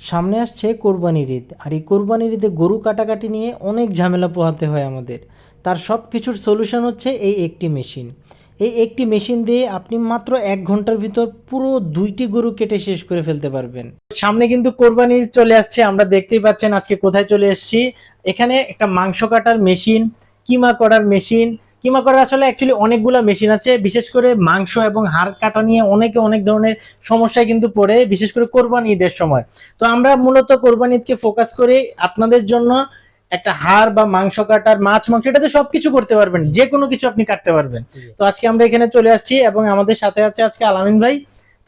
সামনে আসছে কোরবানির ঈদ। আর এই কোরবানির ঈদে গরু কাটাকাটি নিয়ে অনেক ঝামেলা পোহাতে হয় আমাদের। তার সব কিছুর সলিউশন হচ্ছে এই একটি মেশিন এই একটি মেশিন দিয়ে আপনি মাত্র এক ঘণ্টার ভিতর পুরো দুইটি গরু কেটে শেষ করে ফেলতে পারবেন। সামনে কিন্তু কোরবানির চলে আসছে, আমরা দেখতেই পাচ্ছেন আজকে কোথায় চলে এসেছি। এখানে একটা মাংস কাটার মেশিন কিমা করার মেশিন কিমা করার আসলে অ্যাকচুয়ালি অনেকগুলো মেশিন আছে বিশেষ করে মাংস এবং হাড় কাটা নিয়ে অনেকে অনেক ধরনের সমস্যায় কিন্তু পড়ে বিশেষ করে কোরবানি ঈদের সময়। তো আমরা মূলত কোরবানি ঈদকে ফোকাস করে আপনাদের জন্য একটা হাড় বা মাংস কাটার মাছ মাংস এটাতে সবকিছু করতে পারবেন যে কোনো কিছু আপনি কাটতে পারবেন। তো আজকে আমরা এখানে চলে আসছি এবং আমাদের সাথে আছে আজকে আলামিন ভাই।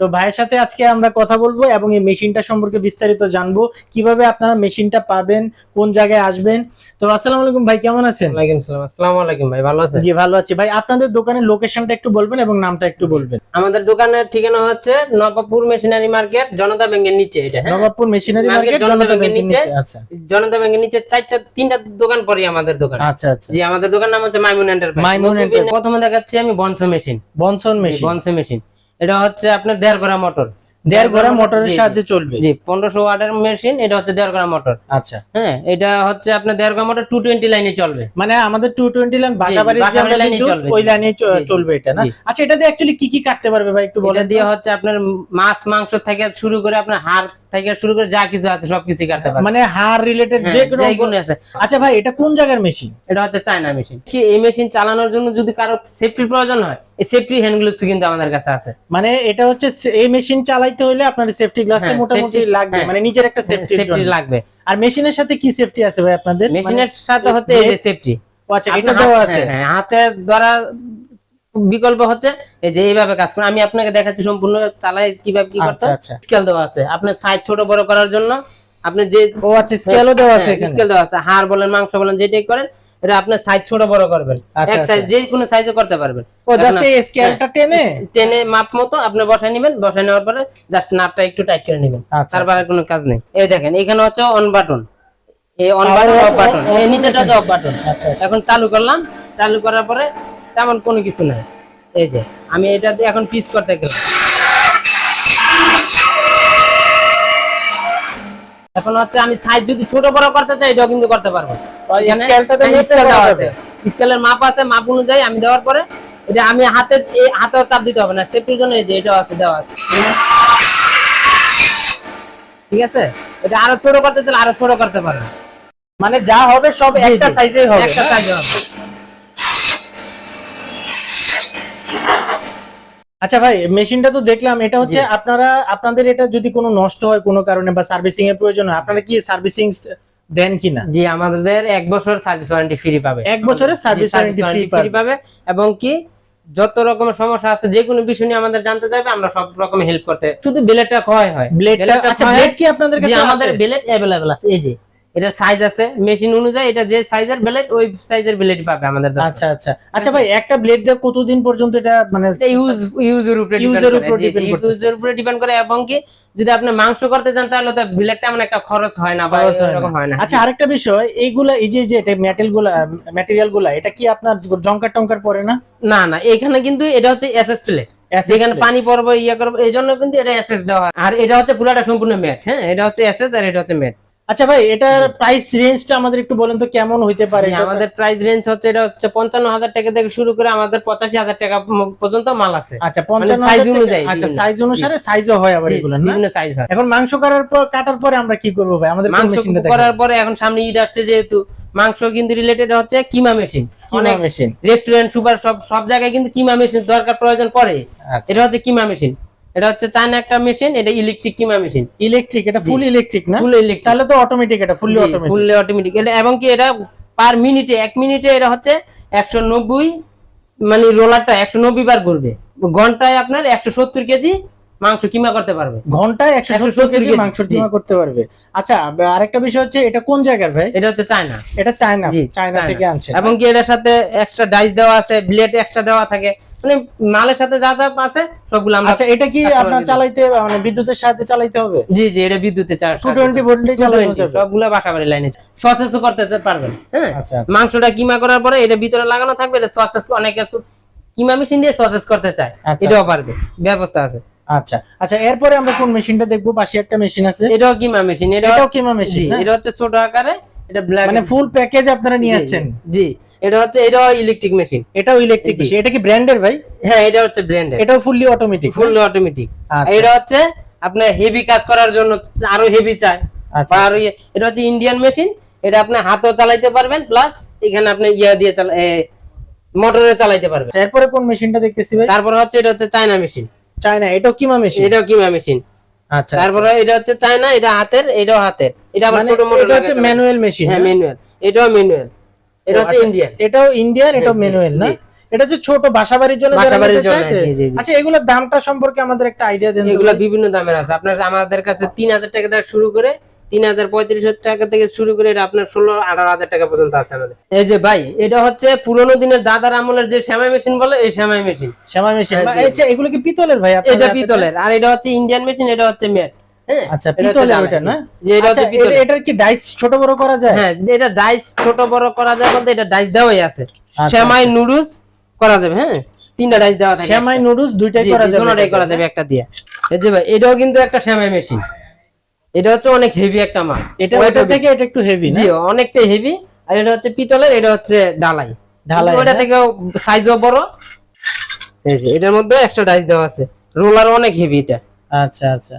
তো ভাইয়ের সাথে আজকে আমরা কথা বলব এবং এই মেশিনটা সম্পর্কে বিস্তারিত জানব। কীভাবে আপনারা মেশিনটা পাবেন কোন জায়গায় আসবেন? তো আসসালামু আলাইকুম ভাই কেমন আছেন? ওয়ালাইকুম সালাম আসসালামু আলাইকুম ভাই ভালো আছেন? জি ভালো আছি। ভাই আপনাদের দোকানের লোকেশনটা একটু বলবেন এবং নামটা একটু বলবেন। আমাদের দোকানের ঠিকানা হচ্ছে নবাবপুর মেশিনারি মার্কেট জনতা ব্যাংকের নিচে এটা হ্যাঁ? নবাবপুর মেশিনারি মার্কেট জনতা ব্যাংকের নিচে। আচ্ছা। জনতা ব্যাংকের নিচে চারটা তিনটা দোকান পরে আমাদের দোকান। আচ্ছা আচ্ছা। জি আমাদের দোকান নাম হচ্ছে মাইমুন এন্টারপ্রাইজ। মাইমুন Enterprise। প্রথমে দেখাচ্ছি আমি বনস মেশিন। বনসন মেশিন। বনস মেশিন। এটা হচ্ছে আপনার দেড় গোড়া মোটর। দেড় ঘোড়া মোটরের। সাহায্যে চলবে? জি পনেরোশো ওয়াটের মেশিন এটা হচ্ছে দেড় গোড়া মোটর। আচ্ছা। হ্যাঁ এটা হচ্ছে আপনার দেড় গোড়া মোটর টু টোয়েন্টি লাইনে চলবে। মানে আমাদের টু টোয়েন্টি লাইন বাসাবাড়ির যে আমরা ওই লাইনে। চলবে এটা না? আচ্ছা এটা দিয়ে অ্যাকচুয়ালি কি কি কাটতে পারবে ভাই একটু বলে দিয়ে হচ্ছে আপনার মাছ মাংস থেকে শুরু করে আপনার হাড় থেকে শুরু করে যা কিছু আছে সবকিছু কাটতে পারবে। মানে হাড় রিলেটেড হ্যাঁ, যে কোনো আছে। আচ্ছা ভাই এটা কোন জায়গার মেশিন এটা হচ্ছে চায়না মেশিন কি এই মেশিন চালানোর জন্য যদি কারও সেফটির প্রয়োজন হয় এই সেফটি হ্যান্ড গ্লোভস কিন্তু আমাদের কাছে আছে। মানে এটা হচ্ছে এই মেশিন চালাইতে হলে আপনার সেফটি গ্লাসটা হ্যাঁ, মোটামুটি লাগবে হ্যাঁ। মানে নিজের একটা সেফটি লাগবে। আর মেশিনের সাথে কি সেফটি আছে ভাই আপনাদের? মেশিনের সাথে হচ্ছে এই যে সেফটি আচ্ছা এটা দেওয়া আছে। হাতে ধরা বিকল্প হচ্ছে এই যে এইভাবে কাজ করে। আমি আপনাকে দেখাচ্ছি সম্পূর্ণ চালাই কীভাবে কি করতে আচ্ছা আচ্ছা। স্কেল দেওয়া আছে। আপনার সাইজ ছোট বড় করার জন্য আপনি যে ও আচ্ছা স্কেলও দেওয়া আছে এখানে। স্কেল দেওয়া আছে। হাড় বলেন মাংস বলেন যেটাই করেন এটা আপনার সাইজ ছোট বড় করবেন। আচ্ছা, এক সাইজ আচ্ছা। যে কোনো সাইজে করতে পারবেন। ও জাস্ট এই স্কেলটা টেনে? টেনে মাপ মতো আপনি বসায় নেবেন। বসায় নেওয়ার পরে জাস্ট নাপটা একটু টাইট করে নেবেন। আচ্ছা, তারপর কোনো কাজ নেই। এই দেখেন এখানে হচ্ছে অন বাটন এই অন বাটন অফ বাটন এই নিচেটা হচ্ছে অফ বাটন আচ্ছা। এখন চালু করলাম। চালু করার পরে তেমন কোনো কিছু নাই। এই যে আমি এটা দিয়ে এখন পিস করতে গেলাম। এখন হচ্ছে আমি সাইজ যদি ছোট বড় করতে চাই এটাও কিন্তু করতে পারব। স্কেলের মাপ আছে। মাপ অনুযায়ী আমি দেওয়ার পরে এটা আমি হাতে হাতেও চাপ দিতে হবে না। সেফটির জন্য এই যে এটাও আছে দেওয়া আছে। ঠিক আছে? এটা আরও ছোট করতে চাইলে আরও ছোট করতে পারবে। মানে যা হবে সব একটা। সাইজেই হবে একটা? সাইজে হবে। আচ্ছা ভাই মেশিনটা তো দেখলাম এটা হচ্ছে আপনারা আপনাদের এটা যদি কোনো নষ্ট হয় কোনো কারণে বা সার্ভিসিং এর প্রয়োজন হয় আপনারা কি সার্ভিসিং দেন কিনা জি আমাদের এক বছর সার্ভিস ওয়ারেন্টি ফ্রি পাবে এক বছরের সার্ভিস ওয়ারেন্টি ফ্রি ফ্রি পাবে এবং কি যত রকমের সমস্যা আছে যে কোনো বিষয় নিয়ে আমাদের জানতে চাইবে আমরা সব রকম হেল্প করতে শুধু ব্লেডটা ক্ষয় হয় ব্লেডটা ব্লেডটা আচ্ছা ক্ষয় ব্লেড কি আপনাদের জি, কাছে আমাদের আছে ব্লেড अवेलेबल আছে এই যে এটা সাইজ আছে। মেশিন অনুযায়ী এটা যে সাইজের ব্লেড ওই সাইজের ব্লেড পাবে আমাদের। আচ্ছা আচ্ছা। আচ্ছা ভাই একটা ব্লেড দিয়ে কতদিন পর্যন্ত এটা মানে ইউজ ইউজের উপরে এর উপর depend করতেছে। ইউজের উপরে ডিপেন্ড করে এবং কি যদি আপনি মাংস করতে চান তাহলে তো ব্লেডটা এমন একটা খরচ হয় না বা। এরকম হয় না। আচ্ছা আরেকটা বিষয় এইগুলা এই যে যে এটা মেটেলগুলা ম্যাটেরিয়ালগুলা এটা কি আপনার জংকার টঙ্কার পরে না? না না এখানে কিন্তু এটা হচ্ছে এসএস প্লেট যেখানে পানি পড়ব ইয়ে করব এই জন্য কিন্তু এটা এসএস দেওয়া আর এটা হচ্ছে পুরোটা সম্পূর্ণ ম্যাট হ্যাঁ? এটা হচ্ছে এসএস আর এটা হচ্ছে ম্যাট আচ্ছা ভাই এটার প্রাইস রেঞ্জটা আমাদের একটু বলেন তো কেমন হইতে পারে আমাদের প্রাইস রেঞ্জ হচ্ছে এটা হচ্ছে পঞ্চান্ন হাজার টাকা থেকে শুরু করে আমাদের পঁচাশি হাজার টাকা পর্যন্ত মাল আছে। আচ্ছা পঞ্চান্ন size হাজার অনুযায়ী আচ্ছা সাইজ অনুসারে সাইজও হয় আবার এগুলো না? বিভিন্ন সাইজ হয়। এখন মাংস করার পর কাটার পরে আমরা কি করব ভাই? আমাদের মাংস করার পরে এখন সামনে ঈদ আসছে যেহেতু মাংস কিন্তু রিলেটেড হচ্ছে কিমা মেশিন অনেক মেশিন রেস্টুরেন্ট সুপার সব সব জায়গায় কিন্তু কিমা মেশিন দরকার প্রয়োজন পড়ে। আচ্ছা। এটা হচ্ছে কিমা মেশিন এটা হচ্ছে চায়না একটা মেশিন এটা ইলেকট্রিক কিমা মেশিন। ইলেকট্রিক এটা ফুল ইলেকট্রিক না? ফুল ইলেকট্রিক তাহলে তো অটোমেটিক এটা ফুললি অটোমেটিক ফুললি অটোমেটিক এটা এবং কি এটা পার মিনিটে এক মিনিটে এটা হচ্ছে একশো নব্বই মানে রোলারটা একশো নব্বই বার ঘুরবে। ঘন্টায় আপনার একশো সত্তর কেজি মাংস কিমা করতে পারবে? ঘন্টায় একশো সত্তর 170 কেজি। মাংস কিমা করতে পারবে। আচ্ছা আরেকটা বিষয় হচ্ছে এটা কোন জায়গার ভাই? এটা হচ্ছে চায়না। এটা চায়না চায়না। থেকে আনছে। এবং কি এটার সাথে এক্সট্রা ডাইস দেওয়া আছে ব্লেড এক্সট্রা দেওয়া থাকে? মানে মালের সাথে যা যা আছে সবগুলো আমরা আচ্ছা এটা কি আপনার চালাইতে মানে বিদ্যুতের সাহায্যে চালাইতে হবে? জি জি এটা বিদ্যুতে চার্জ টু টোয়েন্টি ভোল্টে চালানো যাবে। সবগুলো বাসা বাড়ি লাইনে সসেসও করতে পারবেন হ্যাঁ? আচ্ছা মাংসটা কিমা করার পরে এটা ভিতরে লাগানো থাকবে এটা সসেস অনেকে কিমা মেশিন দিয়ে সসেস করতে চায়। আচ্ছা, এটাও পারবে ব্যবস্থা আছে। আচ্ছা আচ্ছা এরপরে আমরা কোন মেশিনটা দেখব? পাশে একটা মেশিন আছে। এটাও কিমা মেশিন এটাও কিমা মেশিন এটা হচ্ছে ছোট আকারে এটা ব্ল্যাক মানে ফুল প্যাকেজ আপনারা নিয়ে আসছেন। জি এটা হচ্ছে এটাও ইলেকট্রিক মেশিন এটাও ইলেকট্রিক মেশিন এটা কি ব্র্যান্ডের ভাই? হ্যাঁ এটা হচ্ছে ব্র্যান্ডের এটাও ফুললি অটোমেটিক ফুল অটোমেটিক আচ্ছা। এটা হচ্ছে আপনার হেভি কাজ করার জন্য আরও হেভি চাই। আচ্ছা। আর ইয়ে- এটা হচ্ছে ইন্ডিয়ান মেশিন এটা আপনি হাতও চালাইতে পারবেন প্লাস এখানে আপনি ইয়া দিয়ে চালা মোটরে চালাইতে পারবেন। আচ্ছা, এরপরে কোন মেশিনটা দেখতেছি ভাই? তারপর হচ্ছে এটা হচ্ছে চায়না মেশিন চায়না এটাও কিমা মেশিন? এটাও কিমা মেশিন। আচ্ছা তারপরে এটা হচ্ছে চায়না এটা হাতের এটাও হাতের। এটা আবার মানে ছোট মোটর এটা হচ্ছে ম্যানুয়াল মেশিন হ্যাঁ ম্যানুয়াল। এটাও ম্যানুয়াল। এটা হচ্ছে ইন্ডিয়ান। এটাও ইন্ডিয়ান এটাও ম্যানুয়াল না? এটা হচ্ছে ছোট বাসাবাড়ির জন্য বাসাবাড়ির জন্য। আচ্ছা এগুলোর দামটা সম্পর্কে আমাদের একটা আইডিয়া দেন এগুলো বিভিন্ন দামের আছে। আপনার আমাদের কাছে তিন হাজার টাকা থেকে শুরু করে তিন হাজার পঁয়ত্রিশ টাকা থেকে শুরু করে এটা আপনার ষোলো আঠারো হাজার টাকা পর্যন্ত আছে আমাদের। এই যে ভাই এটা হচ্ছে পুরোনো দিনের দাদার আমলের যে শ্যামাই মেশিন বলে এই শ্যামাই মেশিন। মেশিন। হ্যাঁ, আচ্ছা এগুলো কি পিতলের ভাই এটা পিতলের আর এটা হচ্ছে ইন্ডিয়ান মেশিন এটা হচ্ছে ম্যাট হ্যাঁ আচ্ছা এটা হচ্ছে পিতলের ওটা না? জি, এটা আচ্ছা হচ্ছে পিতলের। এটা- কি ডাইস ছোট বড় করা যায়? হ্যাঁ এটা ডাইস ছোট বড় করা যায় বলতে এটা ডাইস দেওয়াই আছে। আচ্ছা, শ্যামাই নুডলস করা যাবে হ্যাঁ? তিনটা ডাইস দেওয়া থাকে শ্যামাই নুডলস দুইটাই করা যাবে দুটোটাই করা যাবে একটা দিয়ে। এই যে ভাই এটাও কিন্তু একটা শ্যামাই মেশিন এটা হচ্ছে অনেক হেভি একটা মাল। এটা ওইটা ওটা থেকে এটা একটু হেভি না? জি অনেকটা হেভি আর এটা হচ্ছে পিতলের এটা হচ্ছে ঢালাই। ঢালাই, ওটা না? থেকে সাইজও বড়। এই যে এটার মধ্যে এক্সট্রা ডাইস দেওয়া আছে। রোলার অনেক হেভি এটা। আচ্ছা আচ্ছা।